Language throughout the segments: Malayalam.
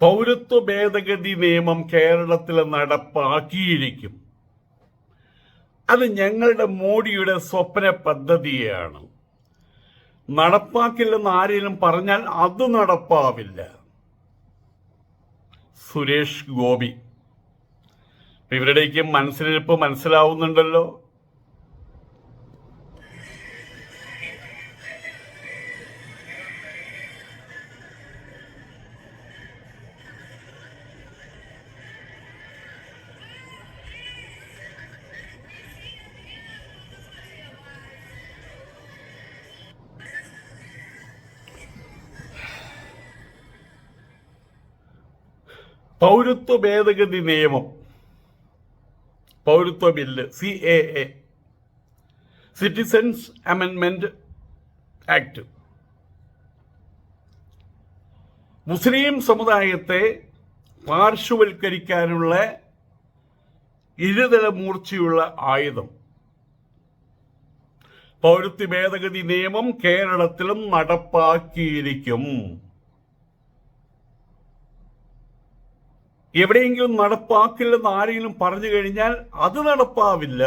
പൗരത്വ ഭേദഗതി നിയമം കേരളത്തിൽ നടപ്പാക്കിയിരിക്കും. അത് ഞങ്ങളുടെ മോഡിയുടെ സ്വപ്ന പദ്ധതിയാണ്. നടപ്പാക്കില്ലെന്ന് ആരെങ്കിലും പറഞ്ഞാൽ അത് നടപ്പാവില്ല. സുരേഷ് ഗോപി. ഇവരുടെയൊക്കെ മനസ്സിലിരിപ്പ് മനസ്സിലാവുന്നുണ്ടല്ലോ. പൗരത്വ ഭേദഗതി നിയമം. പൗരത്വ bill C A A. Citizens അമെൻമെന്റ് act. മുസ്ലിം സമുദായത്തെ പാർശ്വവൽക്കരിക്കാനുള്ള ഇരുതല മൂർച്ചയുള്ള ആയുധം. പൗരത്വ ഭേദഗതി നിയമം കേരളത്തിലും നടപ്പാക്കിയിരിക്കും. എവിടെയെങ്കിലും നടപ്പാക്കില്ലെന്ന് ആരെങ്കിലും പറഞ്ഞു കഴിഞ്ഞാൽ അത് നടപ്പാവില്ല.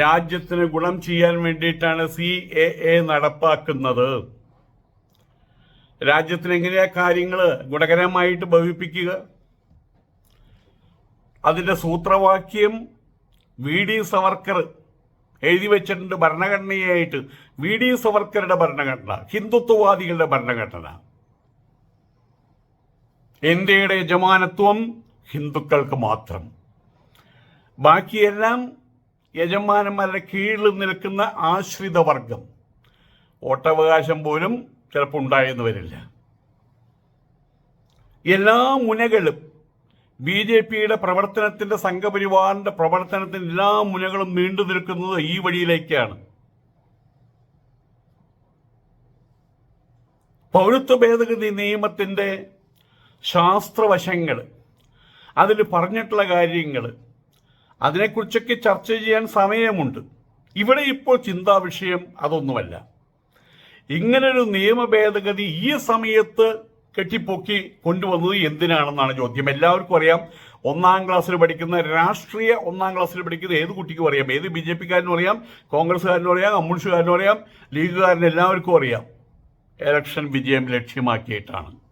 രാജ്യത്തിന് ഗുണം ചെയ്യാൻ വേണ്ടിയിട്ടാണ് സി എ എ നടപ്പാക്കുന്നത്. രാജ്യത്തിന് എങ്ങനെയാ കാര്യങ്ങൾ ഗുണകരമായിട്ട് ഭവിപ്പിക്കുക? അതിന്റെ സൂത്രവാക്യം വി ഡി സവർക്കർ എഴുതി വെച്ചിട്ടുണ്ട് ഭരണഘടനയായിട്ട്. വി ഡി സവർക്കറുടെ ഭരണഘടന ഹിന്ദുത്വവാദികളുടെ ഭരണഘടന. ഇന്ത്യയുടെ യജമാനത്വം ഹിന്ദുക്കൾക്ക് മാത്രം. ബാക്കിയെല്ലാം യജമാനന്മാരുടെ കീഴിൽ നിൽക്കുന്ന ആശ്രിത വർഗം. വോട്ടവകാശം പോലും ചിലപ്പോൾ ഉണ്ടായെന്ന് വരില്ല. എല്ലാ മുനകളും ബി ജെ പിയുടെ പ്രവർത്തനത്തിന്റെ സംഘപരിവാറിന്റെ പ്രവർത്തനത്തിന്റെ എല്ലാ മുനകളും നീണ്ടു നിൽക്കുന്നത് ഈ വഴിയിലേക്കാണ്. പൗരത്വ ഭേദഗതി നിയമത്തിന്റെ ശാസ്ത്രവശങ്ങൾ അതിൽ പറഞ്ഞിട്ടുള്ള കാര്യങ്ങൾ. അതിനെക്കുറിച്ചൊക്കെ ചർച്ച ചെയ്യാൻ സമയമുണ്ട്. ഇവിടെ ഇപ്പോൾ ചിന്താ വിഷയം അതൊന്നുമല്ല. ഇങ്ങനൊരു നിയമ ഭേദഗതി ഈ സമയത്ത് കെട്ടിപ്പൊക്കി കൊണ്ടുവന്നത് എന്തിനാണെന്നാണ് ചോദ്യം. എല്ലാവർക്കും അറിയാം ഒന്നാം ക്ലാസ്സിൽ പഠിക്കുന്ന രാഷ്ട്രീയ ഒന്നാം ക്ലാസ്സിൽ പഠിക്കുന്ന ഏത് കുട്ടിക്കും അറിയാം? ഏത് ബി ജെ പിക്കാരനും അറിയാം കോൺഗ്രസ്സുകാരനും അറിയാം കമ്മ്യൂണിസ്റ്റുകാരനും അറിയാം ലീഗുകാരനും എല്ലാവർക്കും അറിയാം. ഇലക്ഷൻ വിജയം ലക്ഷ്യമാക്കിയിട്ടാണ്.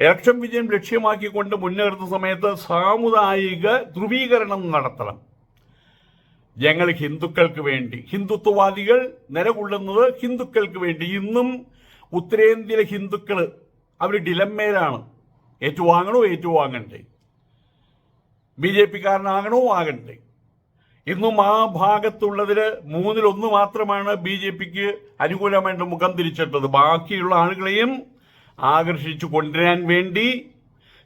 ഇലക്ഷൻ വിജയം ലക്ഷ്യമാക്കിക്കൊണ്ട് മുന്നേറുന്ന സമയത്ത് സാമുദായിക ധ്രുവീകരണം നടത്തണം. ഞങ്ങൾ ഹിന്ദുക്കൾക്ക് വേണ്ടി ഹിന്ദുത്വവാദികൾ നിലകൊള്ളുന്നത് ഹിന്ദുക്കൾക്ക് വേണ്ടി. ഇന്നും ഉത്തരേന്ത്യയിലെ ഹിന്ദുക്കൾ അവർ ഡിലമ്മേരാണ് ഏറ്റുവാങ്ങണോ ഏറ്റുവാങ്ങണ്ടേ? B J പിക്കാരനാകണോ ആകണ്ടേ? ഇന്നും ആ ഭാഗത്തുള്ളതിൽ മൂന്നിലൊന്ന് മാത്രമാണ് ബി ജെ പിക്ക് അനുകൂലമായിട്ട് മുഖം തിരിച്ചിട്ടത്. ബാക്കിയുള്ള ആളുകളെയും ആകർഷിച്ചു കൊണ്ടുവരാൻ വേണ്ടി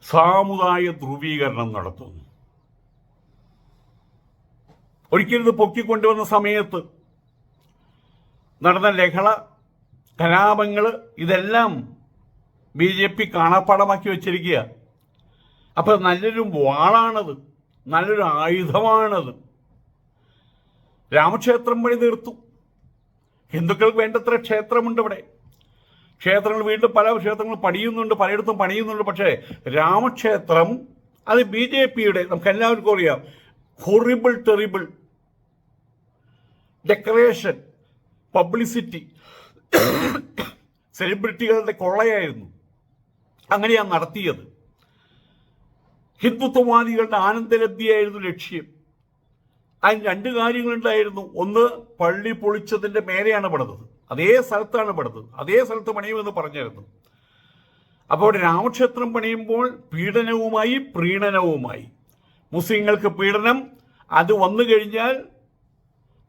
സാമുദായ ധ്രുവീകരണം നടത്തുന്നു. ഒരിക്കലും ഇത് പൊക്കിക്കൊണ്ടുവന്ന സമയത്ത് നടന്ന ലഹള കലാപങ്ങൾ ഇതെല്ലാം ബി ജെ പി കാണാപ്പാടമാക്കി വെച്ചിരിക്കുക. അപ്പോൾ നല്ലൊരു വാളാണത് നല്ലൊരു ആയുധമാണത്. രാമക്ഷേത്രം വഴി തീർത്തു. ഹിന്ദുക്കൾക്ക് വേണ്ടത്ര ക്ഷേത്രമുണ്ട് ഇവിടെ. ക്ഷേത്രങ്ങൾ വീണ്ടും പല ക്ഷേത്രങ്ങൾ പണിയുന്നുണ്ട് പലയിടത്തും പണിയുന്നുണ്ട്. പക്ഷേ രാമക്ഷേത്രം അത് ബി ജെ പിയുടെ നമുക്ക് എല്ലാവർക്കും അറിയാം ഹൊറിബിൾ ടെറിബിൾ ഡെക്കറേഷൻ പബ്ലിസിറ്റി സെലിബ്രിറ്റികളുടെ കൊള്ളയായിരുന്നു. അങ്ങനെയാണ് നടത്തിയത്. ഹിന്ദുത്വവാദികളുടെ ആനന്ദലബ്ധിയായിരുന്നു ലക്ഷ്യം. അതിന് രണ്ട് കാര്യങ്ങളുണ്ടായിരുന്നു. ഒന്ന് പള്ളി പൊളിച്ചതിന്റെ മേലെയാണ് പണിതത്. അതേ സ്ഥലത്താണ് പണിതത് അതേ സ്ഥലത്ത് പണിയുമെന്ന് പറഞ്ഞിരുന്നു അപ്പോൾ രാമക്ഷേത്രം പണിയുമ്പോൾ പീഡനവുമായി പ്രീണനവുമായി. മുസ്ലിങ്ങൾക്ക് പീഡനം അത് വന്നു കഴിഞ്ഞാൽ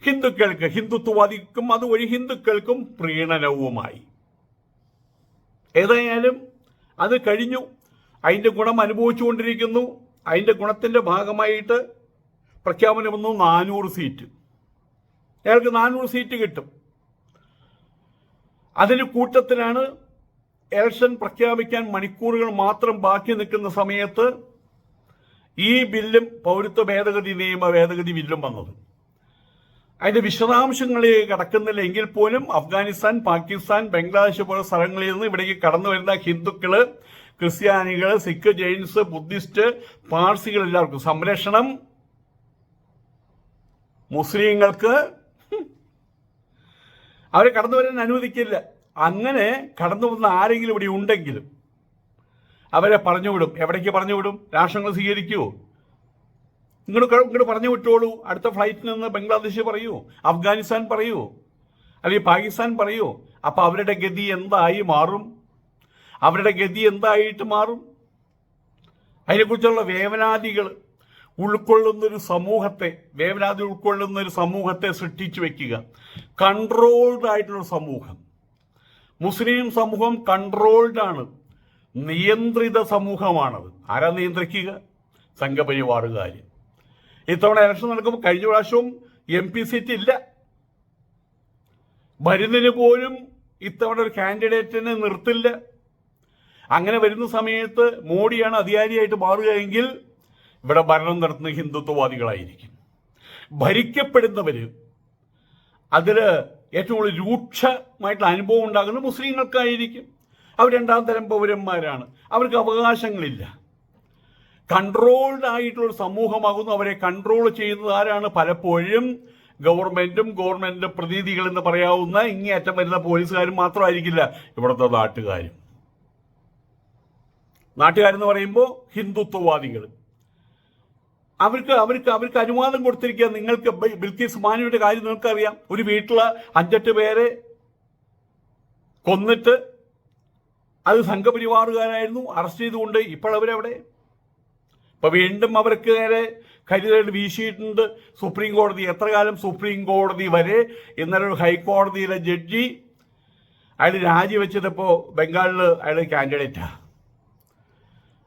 ഹിന്ദുക്കൾക്ക് ഹിന്ദുത്വവാദിക്കും അതുവഴി ഹിന്ദുക്കൾക്കും പ്രീണനവുമായി. ഏതായാലും അത് കഴിഞ്ഞു. അതിന്റെ ഗുണം അനുഭവിച്ചുകൊണ്ടിരിക്കുന്നു അതിന്റെ ഗുണത്തിന്റെ ഭാഗമായിട്ട് പ്രഖ്യാപനം വന്നു നാനൂറ് സീറ്റ്. അയാൾക്ക് നാനൂറ് സീറ്റ് കിട്ടും. അതിന് കൂട്ടത്തിലാണ് ഇലക്ഷൻ പ്രഖ്യാപിക്കാൻ മണിക്കൂറുകൾ മാത്രം ബാക്കി നിൽക്കുന്ന സമയത്ത് ഈ ബില്ലും പൗരത്വ ഭേദഗതി നിയമ ഭേദഗതി ബില്ലും വന്നത്. അതിന്റെ വിശദാംശങ്ങളിലേക്ക് കടക്കുന്നില്ല. എങ്കിൽ പോലും അഫ്ഗാനിസ്ഥാൻ പാകിസ്ഥാൻ ബംഗ്ലാദേശ് പോലെ സ്ഥലങ്ങളിൽ നിന്ന് ഇവിടേക്ക് കടന്നു വരുന്ന ഹിന്ദുക്കൾ ക്രിസ്ത്യാനികൾ സിഖ് ജെയിൻസ് ബുദ്ധിസ്റ്റ് പാർസികൾ എല്ലാവർക്കും സംരക്ഷണം മുസ്ലിങ്ങൾക്ക് അവരെ കടന്നു വരാൻ അനുവദിക്കില്ല. അങ്ങനെ കടന്നു വന്ന ആരെങ്കിലും ഇവിടെ ഉണ്ടെങ്കിലും അവരെ പറഞ്ഞുവിടും എവിടേക്ക് പറഞ്ഞുവിടും രാഷ്ട്രങ്ങൾ സ്വീകരിക്കുമോ ഇങ്ങോട്ട് ഇങ്ങോട്ട് പറഞ്ഞു വിട്ടോളൂ. അടുത്ത ഫ്ലൈറ്റിൽ നിന്ന് ബംഗ്ലാദേശ് പറയൂ. അഫ്ഗാനിസ്ഥാൻ പറയൂ. അല്ലെങ്കിൽ പാകിസ്ഥാൻ പറയൂ. അപ്പൊ അവരുടെ ഗതി എന്തായി മാറും? അവരുടെ ഗതി എന്തായിട്ട് മാറും? അതിനെക്കുറിച്ചുള്ള വേവനാദികൾ ഉൾക്കൊള്ളുന്ന ഒരു സമൂഹത്തെ വേവനാദി ഉൾക്കൊള്ളുന്ന ഒരു സമൂഹത്തെ സൃഷ്ടിച്ചു വെക്കുക. കൺട്രോൾഡ് ആയിട്ടുള്ള സമൂഹം. മുസ്ലിം സമൂഹം കൺട്രോൾഡ് ആണ്. നിയന്ത്രിത സമൂഹമാണത്. ആരാ നിയന്ത്രിക്കുക? സംഘപരിവാറുകാർ ഇത്തവണ ഇലക്ഷൻ നടക്കുമ്പോൾ കഴിഞ്ഞ പ്രാവശ്യവും എം പി സീറ്റ് ഇല്ല. വരുന്നതിന് പോലും ഇത്തവണ ഒരു കാൻഡിഡേറ്റിനെ നിർത്തില്ല. അങ്ങനെ വരുന്ന സമയത്ത് മോഡിയാണ് അധികാരിയായിട്ട് മാറുകയെങ്കിൽ ഇവിടെ ഭരണം നടത്തുന്ന ഹിന്ദുത്വവാദികളായിരിക്കും. ഭരിക്കപ്പെടുന്നവർ അതിൽ ഏറ്റവും കൂടുതൽ രൂക്ഷമായിട്ടുള്ള അനുഭവം ഉണ്ടാകുന്നത് മുസ്ലിങ്ങൾക്കായിരിക്കും. അവർ രണ്ടാം തരം പൗരന്മാരാണ്. അവർക്ക് അവകാശങ്ങളില്ല. കൺട്രോൾഡ് ആയിട്ടുള്ള സമൂഹമാകുന്നു. അവരെ കൺട്രോൾ ചെയ്യുന്നത് ആരാണ്? പലപ്പോഴും ഗവൺമെന്റും ഗവൺമെന്റിന്റെ പ്രതിനിധികൾ എന്ന് പറയാവുന്ന ഇങ്ങേയറ്റം വരുന്ന പോലീസുകാരും മാത്രമായിരിക്കില്ല ഇവിടുത്തെ നാട്ടുകാരും. നാട്ടുകാരെന്ന് പറയുമ്പോൾ ഹിന്ദുത്വവാദികൾ അവർക്ക് അവർക്ക് അവർക്ക് അനുവാദം കൊടുത്തിരിക്കുക. നിങ്ങൾക്ക് ബിൽക്കിസ് മാനുവിന്റെ കാര്യം നിങ്ങൾക്കറിയാം. ഒരു വീട്ടിലെ അഞ്ചെട്ട് പേരെ കൊന്നിട്ട് അത് സംഘപരിവാറുകാരായിരുന്നു. അറസ്റ്റ് ചെയ്തുകൊണ്ട് ഇപ്പോഴവരവിടെ ഇപ്പൊ വീണ്ടും അവർക്ക് നേരെ കരുതൽ വീശിയിട്ടുണ്ട്. സുപ്രീം കോടതി എത്ര കാലം സുപ്രീം കോടതി വരെ ഇന്നലെ ഒരു ഹൈക്കോടതിയിലെ ജഡ്ജി അയാൾ രാജിവെച്ചതിപ്പോ ബംഗാളിൽ അയാൾ കാൻഡിഡേറ്റാ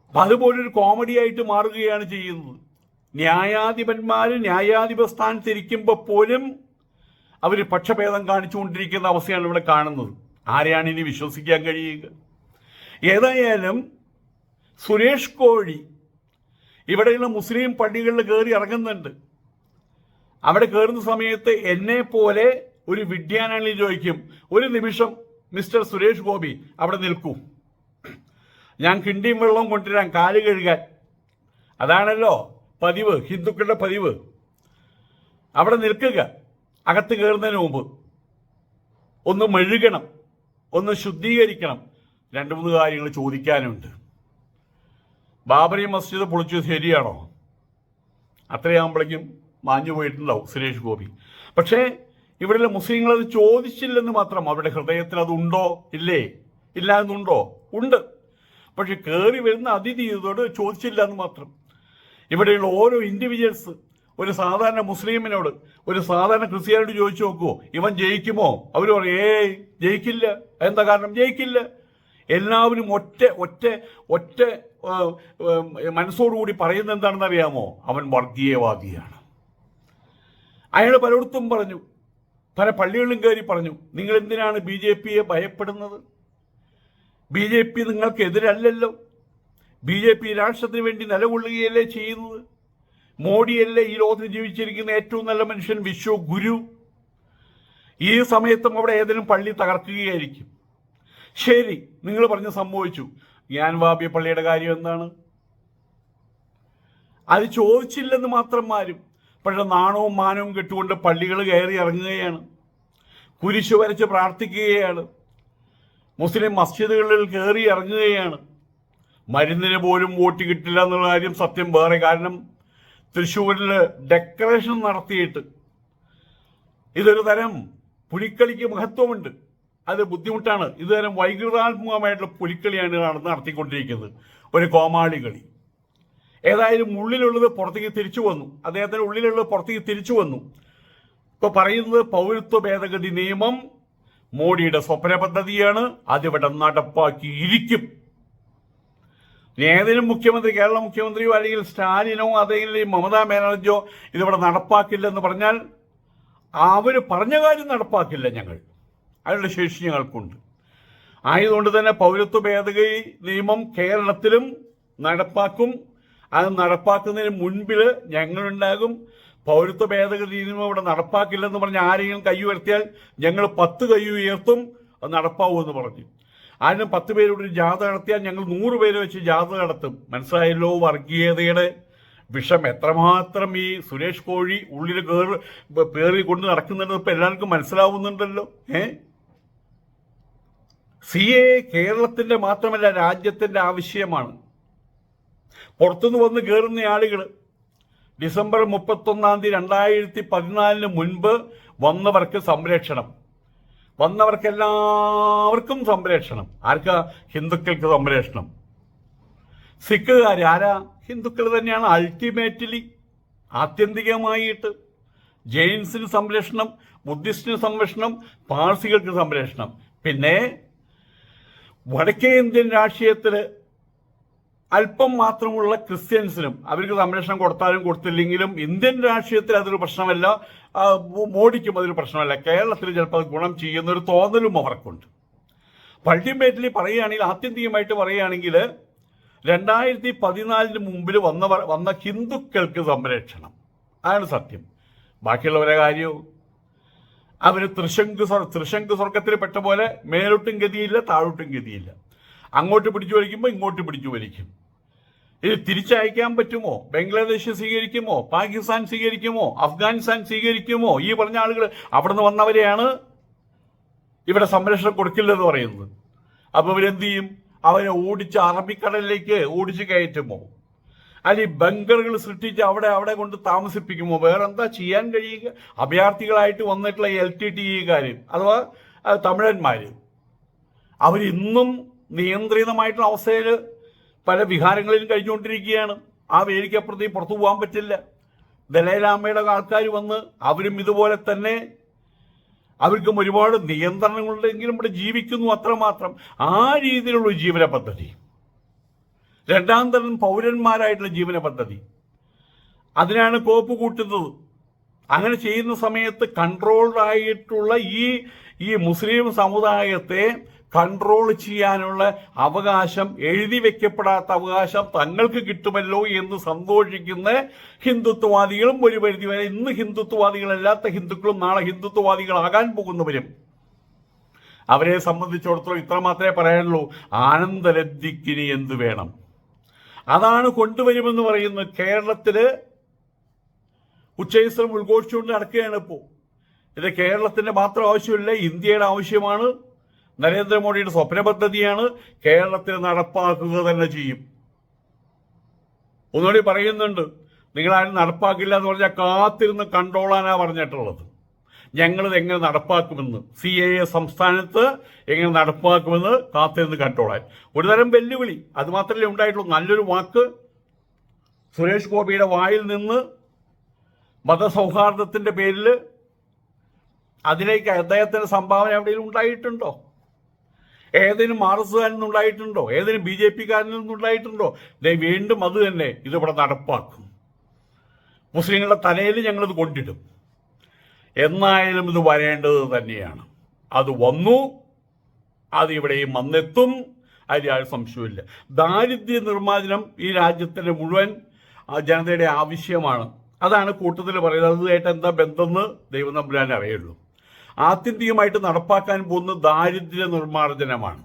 അപ്പൊ അതുപോലൊരു കോമഡി ആയിട്ട് മാറുകയാണ് ചെയ്യുന്നത്. ന്യായാധിപന്മാര് ന്യായാധിപ സ്ഥാനത്തിരിക്കുമ്പോൾ പോലും അവർ പക്ഷഭേദം കാണിച്ചുകൊണ്ടിരിക്കുന്ന അവസ്ഥയാണ് ഇവിടെ കാണുന്നത്. ആരെയാണ് ഇനി വിശ്വസിക്കാൻ കഴിയുക? ഏതായാലും സുരേഷ് കോഴി ഇവിടെയുള്ള മുസ്ലിം പള്ളികളിൽ കയറി ഇറങ്ങുന്നുണ്ട്. അവിടെ കയറുന്ന സമയത്ത് എന്നെ പോലെ ഒരു വിദ്യാനാളി ചോദിക്കും ഒരു നിമിഷം മിസ്റ്റർ സുരേഷ് ഗോപി അവിടെ നിൽക്കൂ. ഞാൻ കിണ്ടിയും വെള്ളവും കൊണ്ടുവരാൻ കാൽ കഴുകാൻ. അതാണല്ലോ. പതിവ് ഹിന്ദുക്കളുടെ പതിവ്. അവിടെ നിൽക്കുക. അകത്ത് കയറുന്നതിന് മുമ്പ്. ഒന്ന് മെഴുകണം. ഒന്ന് ശുദ്ധീകരിക്കണം. രണ്ട് മൂന്ന് കാര്യങ്ങൾ ചോദിക്കാനുണ്ട്. ബാബറി മസ്ജിദ് പൊളിച്ചത് ശരിയാണോ? അത്രയാകുമ്പോഴേക്കും മാഞ്ഞു പോയിട്ടുണ്ടാവും സുരേഷ് ഗോപി. പക്ഷേ ഇവിടെയുള്ള മുസ്ലിങ്ങൾ അത് ചോദിച്ചില്ലെന്ന് മാത്രം അവരുടെ ഹൃദയത്തിൽ അതുണ്ടോ? ഇല്ലേ? ഇല്ല എന്നുണ്ടോ? ഉണ്ട്. പക്ഷെ കയറി വരുന്ന അതിഥി ഇതോട് ചോദിച്ചില്ല എന്ന് മാത്രം. ഇവിടെയുള്ള ഓരോ ഇൻഡിവിജ്വൽസ് ഒരു സാധാരണ മുസ്ലിമിനോട് ഒരു സാധാരണ ക്രിസ്ത്യാനോട് ചോദിച്ചു നോക്കുമോ ഇവൻ ജയിക്കുമോ? അവർ പറയും ഏ ജയിക്കില്ല. എന്താ കാരണം? ജയിക്കില്ല. എല്ലാവരും ഒറ്റ ഒറ്റ ഒറ്റ മനസ്സോടുകൂടി പറയുന്നത് എന്താണെന്ന് അറിയാമോ? അവൻ വർഗീയവാദിയാണ്. അയാൾ പലയിടത്തും പറഞ്ഞു പല പള്ളികളിലും കയറി പറഞ്ഞു നിങ്ങൾ എന്തിനാണ് ബി ജെ പിയെ ഭയപ്പെടുന്നത്? ബി ജെ പി നിങ്ങൾക്കെതിരല്ലല്ലോ ബി ജെ പി രാഷ്ട്രത്തിന് വേണ്ടി നിലകൊള്ളുകയല്ലേ ചെയ്യുന്നത്? മോഡിയല്ലേ ഈ ലോകത്തിൽ ജീവിച്ചിരിക്കുന്ന ഏറ്റവും നല്ല മനുഷ്യൻ വിശ്വ ഗുരു? ഈ സമയത്തും അവിടെ ഏതെങ്കിലും പള്ളി തകർക്കുകയായിരിക്കും. ശരി നിങ്ങൾ പറഞ്ഞ് സംഭവിച്ചു. ഞാൻ വാബിയ പള്ളിയുടെ കാര്യം എന്താണ്? അത് ചോദിച്ചില്ലെന്ന് മാത്രം മാരും പക്ഷെ നാണവും മാനവും കെട്ടുകൊണ്ട് പള്ളികൾ കയറി ഇറങ്ങുകയാണ്. കുരിശു വരച്ച് പ്രാർത്ഥിക്കുകയാണ്. മുസ്ലിം മസ്ജിദുകളിൽ കയറി ഇറങ്ങുകയാണ്. മരുന്നിന് പോലും വോട്ട് കിട്ടില്ല എന്നുള്ള കാര്യം സത്യം വേറെ. കാരണം തൃശ്ശൂരിൽ ഡെക്കറേഷൻ നടത്തിയിട്ട് ഇതൊരു തരം പുലിക്കളിക്ക് മഹത്വമുണ്ട്. അത് ബുദ്ധിമുട്ടാണ്. ഇതുതരം വൈകൃതാത്മകമായിട്ടുള്ള പുലിക്കളിയാണ് നടന്ന് നടത്തിക്കൊണ്ടിരിക്കുന്നത്. ഒരു കോമാളി കളി. ഏതായാലും ഉള്ളിലുള്ളത് പുറത്തേക്ക് തിരിച്ചു വന്നു. അദ്ദേഹത്തിന് ഉള്ളിലുള്ളത് പുറത്തേക്ക് തിരിച്ചു വന്നു. ഇപ്പൊ പറയുന്നത് പൗരത്വ ഭേദഗതി നിയമം മോഡിയുടെ സ്വപ്ന പദ്ധതിയാണ്. അതിവിടെ നടപ്പാക്കിയിരിക്കും. ഏതെങ്കിലും മുഖ്യമന്ത്രി കേരള മുഖ്യമന്ത്രിയോ അല്ലെങ്കിൽ സ്റ്റാലിനോ അല്ലെങ്കിൽ മമതാ ബാനർജിയോ ഇതിവിടെ നടപ്പാക്കില്ലെന്ന് പറഞ്ഞാൽ അവർ പറഞ്ഞ കാര്യം നടപ്പാക്കില്ല ഞങ്ങൾ. അതിനുള്ള ശേഷി ഞങ്ങൾക്കുണ്ട്. ആയതുകൊണ്ട് തന്നെ പൗരത്വ ഭേദഗതി നിയമം കേരളത്തിലും നടപ്പാക്കും. അത് നടപ്പാക്കുന്നതിന് മുൻപിൽ ഞങ്ങളുണ്ടാകും. പൗരത്വ ഭേദഗതി നിയമം ഇവിടെ നടപ്പാക്കില്ലെന്ന് പറഞ്ഞ് ആരെങ്കിലും കൈ ഉയർത്തിയാൽ ഞങ്ങൾ പത്ത് കൈ ഉയർത്തും. അത് നടപ്പാവുമെന്ന് പറഞ്ഞു. അതിന് പത്ത് പേരോട് ജാഥ നടത്തിയാൽ ഞങ്ങൾ നൂറ് പേര് വെച്ച് ജാഥ നടത്തും. മനസ്സിലായല്ലോ വർഗീയതയുടെ വിഷം. എത്രമാത്രം ഈ സുരേഷ് കോഴി ഉള്ളിൽ കയറി പേറി കൊണ്ട് നടക്കുന്നുണ്ടെന്ന് ഇപ്പൊ എല്ലാവർക്കും മനസ്സിലാവുന്നുണ്ടല്ലോ. ഏ? സി എ കേരളത്തിന്റെ മാത്രമല്ല രാജ്യത്തിന്റെ ആവശ്യമാണ്. പുറത്തുനിന്ന് വന്ന് കയറുന്ന ആളുകൾ ഡിസംബർ മുപ്പത്തൊന്നാം തീയതി രണ്ടായിരത്തി പതിനാലിന് മുൻപ് വന്നവർക്ക് സംരക്ഷണം. വന്നവർക്കെല്ലാവർക്കും സംരക്ഷണം. ആർക്ക? ഹിന്ദുക്കൾക്ക് സംരക്ഷണം. സിഖുകാർ ആരാ? ഹിന്ദുക്കൾ തന്നെയാണ് അൾട്ടിമേറ്റ്ലി ആത്യന്തികമായിട്ട് ജെയിൻസിന് സംരക്ഷണം ബുദ്ധിസ്റ്റിന് സംരക്ഷണം പാഴ്സികൾക്ക് സംരക്ഷണം. പിന്നെ വടക്കേ ഇന്ത്യൻ രാഷ്ട്രീയത്തിൽ അല്പം മാത്രമുള്ള ക്രിസ്ത്യൻസിനും അവർക്ക് സംരക്ഷണം കൊടുത്താലും കൊടുത്തില്ലെങ്കിലും ഇന്ത്യൻ രാഷ്ട്രീയത്തിൽ അതൊരു പ്രശ്നമല്ല. മോഡിക്കും അതൊരു പ്രശ്നമല്ല. കേരളത്തിൽ ചിലപ്പോൾ അത് ഗുണം ചെയ്യുന്നൊരു തോന്നലും അവർക്കുണ്ട്. അൾട്ടിമേറ്റ്ലി പറയുകയാണെങ്കിൽ ആത്യന്തികമായിട്ട് പറയുകയാണെങ്കിൽ രണ്ടായിരത്തി പതിനാലിന് മുമ്പിൽ വന്നവർ വന്ന ഹിന്ദുക്കൾക്ക് സംരക്ഷണം. അതാണ് സത്യം. ബാക്കിയുള്ളവരെ കാര്യവും അവർ തൃശങ്ക് തൃശങ്ക് സ്വർഗത്തിൽ പെട്ട പോലെ മേലോട്ടും ഗതിയില്ല താഴോട്ടും ഗതിയില്ല. അങ്ങോട്ട് പിടിച്ചു വലിക്കുമ്പോൾ ഇങ്ങോട്ട് പിടിച്ചു വലിക്കും. ഇത് തിരിച്ചയക്കാൻ പറ്റുമോ? ബംഗ്ലാദേശ് സ്വീകരിക്കുമോ? പാകിസ്ഥാൻ സ്വീകരിക്കുമോ? അഫ്ഗാനിസ്ഥാൻ സ്വീകരിക്കുമോ? ഈ പറഞ്ഞ ആളുകൾ അവിടുന്ന് വന്നവരെയാണ് ഇവിടെ സംരക്ഷണം കൊടുക്കില്ലെന്ന് പറയുന്നത്. അപ്പൊ ഇവരെന്ത് ചെയ്യും? അവരെ ഓടിച്ച് അറബിക്കടലിലേക്ക് ഓടിച്ച് കയറ്റുമോ? അല്ലെ ബങ്കറുകൾ സൃഷ്ടിച്ച് അവിടെ അവിടെ കൊണ്ട് താമസിപ്പിക്കുമോ? വേറെന്താ ചെയ്യാൻ കഴിയുക? അഭയാർത്ഥികളായിട്ട് വന്നിട്ടുള്ള എൽ ടി ടി ഇക്കാർ അഥവാ തമിഴന്മാർ അവരിന്നും നിയന്ത്രിതമായിട്ടുള്ള അവസ്ഥയിൽ പല വിഹാരങ്ങളിലും കഴിഞ്ഞുകൊണ്ടിരിക്കുകയാണ്. ആ വേലിക്കപ്പുറത്തേക്ക് പുറത്തു പോകാൻ പറ്റില്ല. ദലൈലാമയുടെ ആൾക്കാർ വന്ന് അവരും ഇതുപോലെ തന്നെ അവർക്കും ഒരുപാട് നിയന്ത്രണങ്ങളുണ്ടെങ്കിലും ഇവിടെ ജീവിക്കുന്നു അത്രമാത്രം. ആ രീതിയിലുള്ള ജീവന പദ്ധതി രണ്ടാം തരം പൗരന്മാരായിട്ടുള്ള ജീവന പദ്ധതി അതിനാണ് കോപ്പ് കൂട്ടുന്നത്. അങ്ങനെ ചെയ്യുന്ന സമയത്ത് കൺട്രോൾഡ് ആയിട്ടുള്ള ഈ ഈ മുസ്ലിം സമുദായത്തെ കൺട്രോൾ ചെയ്യാനുള്ള അവകാശം എഴുതി വെക്കപ്പെടാത്ത അവകാശം തങ്ങൾക്ക് കിട്ടുമല്ലോ എന്ന് സന്തോഷിക്കുന്ന ഹിന്ദുത്വവാദികളും ഒരു പരിധി വരെ ഇന്ന് ഹിന്ദുത്വവാദികളല്ലാത്ത ഹിന്ദുക്കളും നാളെ ഹിന്ദുത്വവാദികളാകാൻ പോകുന്നവരും. അവരെ സംബന്ധിച്ചിടത്തോളം ഇത്ര മാത്രമേ പറയാനുള്ളൂ. ആനന്ദലബ്ധിക്കിനി എന്ത് വേണം? അതാണ് കൊണ്ടുവരുമെന്ന് പറയുന്നത് കേരളത്തിൽ ഉച്ചൈസ്രം ഉദ്ഘോഷിച്ചുകൊണ്ട് നടക്കുകയാണ് ഇപ്പോൾ ഇത് കേരളത്തിന്റെ മാത്രം ആവശ്യമില്ല ഇന്ത്യയുടെ ആവശ്യമാണ്. നരേന്ദ്രമോദിയുടെ സ്വപ്ന പദ്ധതിയാണ് കേരളത്തിൽ നടപ്പാക്കുക തന്നെ ചെയ്യും. ഒന്നുകൂടി പറയുന്നുണ്ട് നിങ്ങൾ നിങ്ങളാരും നടപ്പാക്കില്ല എന്ന് പറഞ്ഞാൽ കാത്തിരുന്ന് കണ്ടോളാനാ പറഞ്ഞിട്ടുള്ളത്. ഞങ്ങളിത് എങ്ങനെ നടപ്പാക്കുമെന്ന് സി എ എ സംസ്ഥാനത്ത് എങ്ങനെ നടപ്പാക്കുമെന്ന് കാത്തിരുന്ന് കണ്ടോളാൻ. ഒരു തരം വെല്ലുവിളി അത് മാത്രമല്ലേ ഉണ്ടായിട്ടുള്ളൂ. നല്ലൊരു വാക്ക് സുരേഷ് ഗോപിയുടെ വായിൽ നിന്ന് മതസൗഹാർദ്ദത്തിന്റെ പേരിൽ അതിലേക്ക് അദ്ദേഹത്തിന്റെ സംഭാവന എവിടെയെങ്കിലും ഉണ്ടായിട്ടുണ്ടോ? ഏതെങ്കിലും ആർ എസ് കാരിൽ നിന്നുണ്ടായിട്ടുണ്ടോ? ഏതെങ്കിലും ബി ജെ പിക്കാരിൽ നിന്നുണ്ടായിട്ടുണ്ടോ? ദേ വീണ്ടും അത് തന്നെ ഇതിവിടെ നടപ്പാക്കും. മുസ്ലിങ്ങളുടെ തലയിൽ ഞങ്ങളിത് കൊണ്ടിടും. എന്നായാലും ഇത് വരേണ്ടത് തന്നെയാണ്. അത് വന്നു അത് ഇവിടെയും വന്നെത്തും അതിൽ ആരും സംശയമില്ല ദാരിദ്ര്യ നിർമ്മാർജനം ഈ രാജ്യത്തിന്റെ മുഴുവൻ ജനതയുടെ ആവശ്യമാണ്. അതാണ് കൂട്ടത്തിൽ പറയുന്നത്. അതുമായിട്ട് എന്താ ബന്ധമെന്ന് ദൈവം തമ്പുരാൻ അറിയുള്ളൂ. ആത്യന്തികമായിട്ട് നടപ്പാക്കാൻ പോകുന്ന ദാരിദ്ര്യ നിർമ്മാർജനമാണ്.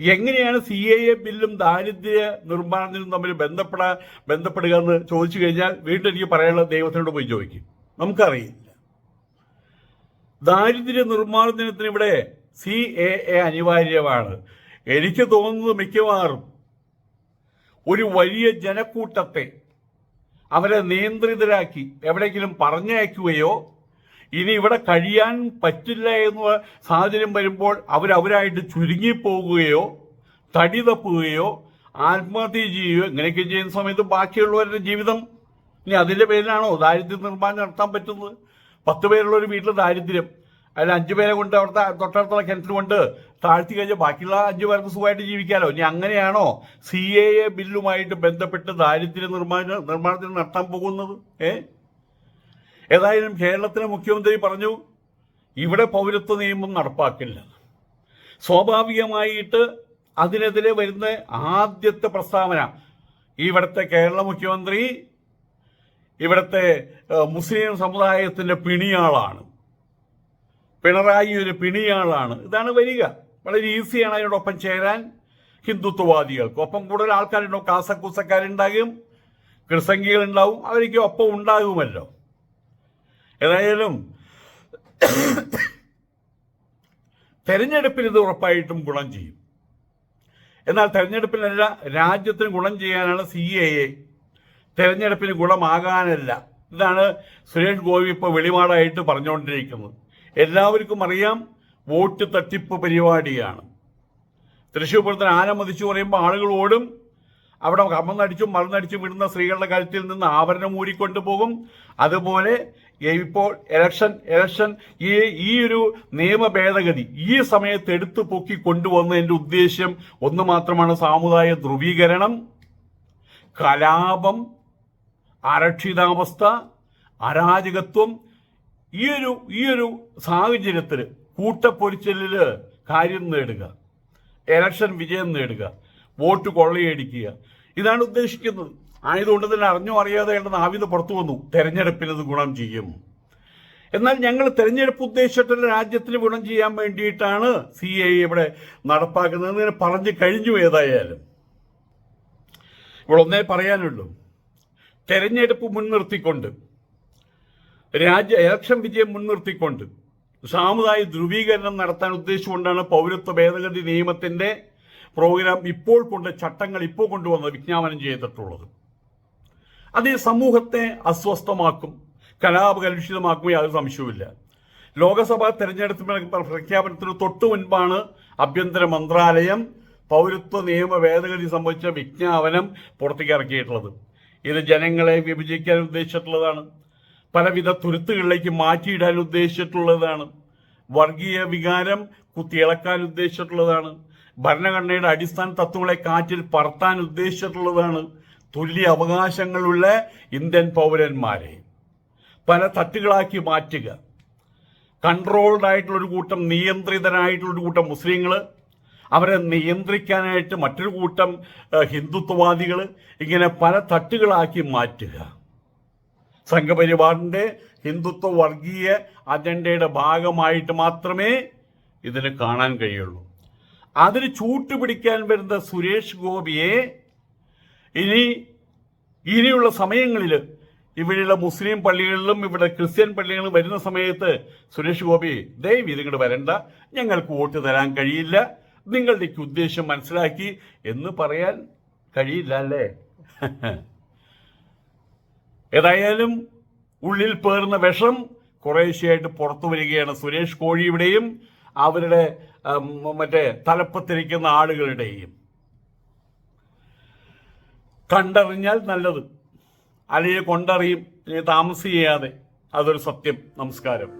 എങ്ങനെയാണ് സി എ എ ബില്ലും ദാരിദ്ര്യ നിർമ്മാർജനവും തമ്മിൽ ബന്ധപ്പെടാ ബന്ധപ്പെടുക എന്ന് ചോദിച്ചു കഴിഞ്ഞാൽ വീണ്ടും എനിക്ക് പറയാനുള്ള ദൈവത്തിനോട് പോയി ചോദിക്കും. നമുക്കറിയില്ല. ദാരിദ്ര്യ നിർമ്മാർജനത്തിന് ഇവിടെ സി എ എ അനിവാര്യമാണ്. എനിക്ക് തോന്നുന്നത് മിക്കവാറും ഒരു വലിയ ജനക്കൂട്ടത്തെ അവരെ നിയന്ത്രിതരാക്കി എവിടെയെങ്കിലും പറഞ്ഞയക്കുകയോ ഇനി ഇവിടെ കഴിയാൻ പറ്റില്ല എന്ന സാഹചര്യം വരുമ്പോൾ അവരവരായിട്ട് ചുരുങ്ങിപ്പോകുകയോ തടി തപ്പുകയോ ആത്മഹത്യ ചെയ്യുകയോ ഇങ്ങനെയൊക്കെ ചെയ്യുന്ന സമയത്ത് ബാക്കിയുള്ളവരുടെ ജീവിതം ഇനി അതിന്റെ പേരിലാണോ ദാരിദ്ര്യ നിർമ്മാണം നടത്താൻ പറ്റുന്നത്? പത്ത് പേരുള്ള ഒരു വീട്ടിൽ ദാരിദ്ര്യം. അതിൽ അഞ്ചു പേരെ കൊണ്ട് അവിടുത്തെ തൊട്ടടുത്തുള്ള കിണറ്റിൽ കൊണ്ട് താഴ്ത്തി കഴിഞ്ഞാൽ ബാക്കിയുള്ള അഞ്ചു പേർക്ക് സുഖമായിട്ട് ജീവിക്കാമല്ലോ ഇനി അങ്ങനെയാണോ സി എ എ ബില്ലുമായിട്ട് ബന്ധപ്പെട്ട് ദാരിദ്ര്യ നിർമ്മാണ നിർമ്മാണത്തിന് നടത്താൻ പോകുന്നത്? ഏ? ഏതായാലും കേരളത്തിലെ മുഖ്യമന്ത്രി പറഞ്ഞു ഇവിടെ പൗരത്വ നിയമം നടപ്പാക്കില്ല. സ്വാഭാവികമായിട്ട് അതിനെതിരെ വരുന്ന ആദ്യത്തെ പ്രസ്താവന ഇവിടുത്തെ കേരള മുഖ്യമന്ത്രി ഇവിടുത്തെ മുസ്ലിം സമുദായത്തിന്റെ പിണിയാളാണ്. പിണറായി ഒരു പിണിയാളാണ്. ഇതാണ് വരിക. വളരെ ഈസിയാണ് അതിനോടൊപ്പം ചേരാൻ ഹിന്ദുത്വവാദികൾക്ക്. ഒപ്പം കൂടുതൽ ആൾക്കാരുണ്ടാവും കാസക്കൂസക്കാരുണ്ടാകും ക്രിസംഗികളുണ്ടാവും അവർക്ക് ഒപ്പം ഉണ്ടാകുമല്ലോ. ഏതായാലും തെരഞ്ഞെടുപ്പിൽ ഇത് ഉറപ്പായിട്ടും ഗുണം ചെയ്യും. എന്നാൽ തെരഞ്ഞെടുപ്പിനല്ല രാജ്യത്തിന് ഗുണം ചെയ്യാനാണ് സി എ എ തെരഞ്ഞെടുപ്പിന് ഗുണമാകാനല്ല. ഇതാണ് സുരേഷ് ഗോപി ഇപ്പോൾ വെളിപാടായിട്ട് പറഞ്ഞുകൊണ്ടിരിക്കുന്നത്. എല്ലാവർക്കും അറിയാം വോട്ട് തട്ടിപ്പ് പരിപാടിയാണ്. തൃശ്ശൂർ പൂരത്തിന് ആന മതിച്ചു പറയുമ്പോൾ ആളുകൾ ഓടും. അവിടെ കമ്മന്നടിച്ചും മറന്നടിച്ചും വിടുന്ന സ്ത്രീകളുടെ കഴുത്തിൽ നിന്ന് ആവരണം ഊരിക്കൊണ്ടു പോകും അതുപോലെ ഇപ്പോൾ ഇലക്ഷൻ ഇലക്ഷൻ ഈ ഈ ഒരു നിയമ ഭേദഗതി ഈ സമയത്ത് എടുത്തു പൊക്കി കൊണ്ടുവന്നതിന്റെ ഉദ്ദേശ്യം ഒന്ന് മാത്രമാണ് സാമുദായ ധ്രുവീകരണം കലാപം അരക്ഷിതാവസ്ഥ അരാജകത്വം. ഈ ഒരു ഈ ഒരു സാഹചര്യത്തിൽ കൂട്ടപ്പൊരിച്ചലിൽ കാര്യം നേടുക ഇലക്ഷൻ വിജയം നേടുക വോട്ട് കൊള്ളയടിക്കുക. ഇതാണ് ഉദ്ദേശിക്കുന്നത്. ആയതുകൊണ്ട് തന്നെ അറിഞ്ഞോ അറിയാതെ അയാളുടെ നാവിത് പുറത്തു വന്നു. തെരഞ്ഞെടുപ്പിനത് ഗുണം ചെയ്യും. എന്നാൽ ഞങ്ങൾ തെരഞ്ഞെടുപ്പ് ഉദ്ദേശിച്ചിട്ടുള്ള രാജ്യത്തിന് ഗുണം ചെയ്യാൻ വേണ്ടിയിട്ടാണ് സി ഐ ഇവിടെ നടപ്പാക്കുന്നത്. പറഞ്ഞു കഴിഞ്ഞു ഏതായാലും. ഇവിടെ ഒന്നേ പറയാനുള്ളൂ. തെരഞ്ഞെടുപ്പ് മുൻനിർത്തിക്കൊണ്ട് രാജ്യ ഇലക്ഷൻ വിജയം മുൻനിർത്തിക്കൊണ്ട് സാമുദായിക ധ്രുവീകരണം നടത്താൻ ഉദ്ദേശിച്ചുകൊണ്ടാണ് പൗരത്വ ഭേദഗതി നിയമത്തിന്റെ പ്രോഗ്രാം ഇപ്പോൾ കൊണ്ട് ചട്ടങ്ങൾ ഇപ്പോൾ കൊണ്ടുവന്നത് വിജ്ഞാപനം ചെയ്തിട്ടുള്ളത്. അത് സമൂഹത്തെ അസ്വസ്ഥമാക്കും കലാപകലുഷിതമാക്കും യാതൊരു സംശയവുമില്ല. ലോകസഭാ തെരഞ്ഞെടുപ്പ് പ്രഖ്യാപനത്തിന് തൊട്ടു മുൻപാണ് ആഭ്യന്തര മന്ത്രാലയം പൗരത്വ നിയമ ഭേദഗതി സംബന്ധിച്ച വിജ്ഞാപനം പുറത്തേക്ക് ഇറക്കിയിട്ടുള്ളത്. ഇത് ജനങ്ങളെ വിഭജിക്കാൻ ഉദ്ദേശിച്ചിട്ടുള്ളതാണ്. പലവിധ തുരുത്തുകളിലേക്ക് മാറ്റിയിടാൻ ഉദ്ദേശിച്ചിട്ടുള്ളതാണ്. വർഗീയ വികാരം കുത്തിയിളക്കാൻ ഉദ്ദേശിച്ചിട്ടുള്ളതാണ്. ഭരണഘടനയുടെ അടിസ്ഥാന തത്വങ്ങളെ കാറ്റിൽ പറത്താൻ ഉദ്ദേശിച്ചിട്ടുള്ളതാണ്. തുല്യ അവകാശങ്ങളുള്ള ഇന്ത്യൻ പൗരന്മാരെ പല തട്ടുകളാക്കി മാറ്റുക. കൺട്രോൾഡ് ആയിട്ടുള്ള ഒരു കൂട്ടം നിയന്ത്രിതനായിട്ടുള്ളൊരു കൂട്ടം മുസ്ലിങ്ങൾ അവരെ നിയന്ത്രിക്കാനായിട്ട് മറ്റൊരു കൂട്ടം ഹിന്ദുത്വവാദികൾ ഇങ്ങനെ പല തട്ടുകളാക്കി മാറ്റുക. സംഘപരിവാറിന്റെ ഹിന്ദുത്വ വർഗീയ അജണ്ടയുടെ ഭാഗമായിട്ട് മാത്രമേ ഇതിന് കാണാൻ കഴിയുള്ളൂ. അതിന് ചൂട്ടുപിടിക്കാൻ വരുന്ന സുരേഷ് ഗോപിയെ ഇനി ഇനിയുള്ള സമയങ്ങളിൽ ഇവിടെയുള്ള മുസ്ലിം പള്ളികളിലും ഇവിടെ ക്രിസ്ത്യൻ പള്ളികളിലും വരുന്ന സമയത്ത് സുരേഷ് ഗോപി ദയവ് ഇതിങ്ങോട്ട് വരണ്ട. ഞങ്ങൾക്ക് വോട്ട് തരാൻ കഴിയില്ല. നിങ്ങളുടെ ഉദ്ദേശം മനസ്സിലാക്കി. എന്ന് പറയാൻ കഴിയില്ല അല്ലേ? ഏതായാലും ഉള്ളിൽ പേർന്ന വിഷം കുറേശ്ശെയായിട്ട് പുറത്തു വരികയാണ് സുരേഷ് കോഴിയുടെയും അവരുടെ മറ്റേ തലപ്പത്തിരിക്കുന്ന ആളുകളുടെയും. കണ്ടറിഞ്ഞാൽ നല്ലത്. അല്ലെങ്കിൽ കൊണ്ടറിയും ഇനി താമസിയാതെ. അതൊരു സത്യം. നമസ്കാരം.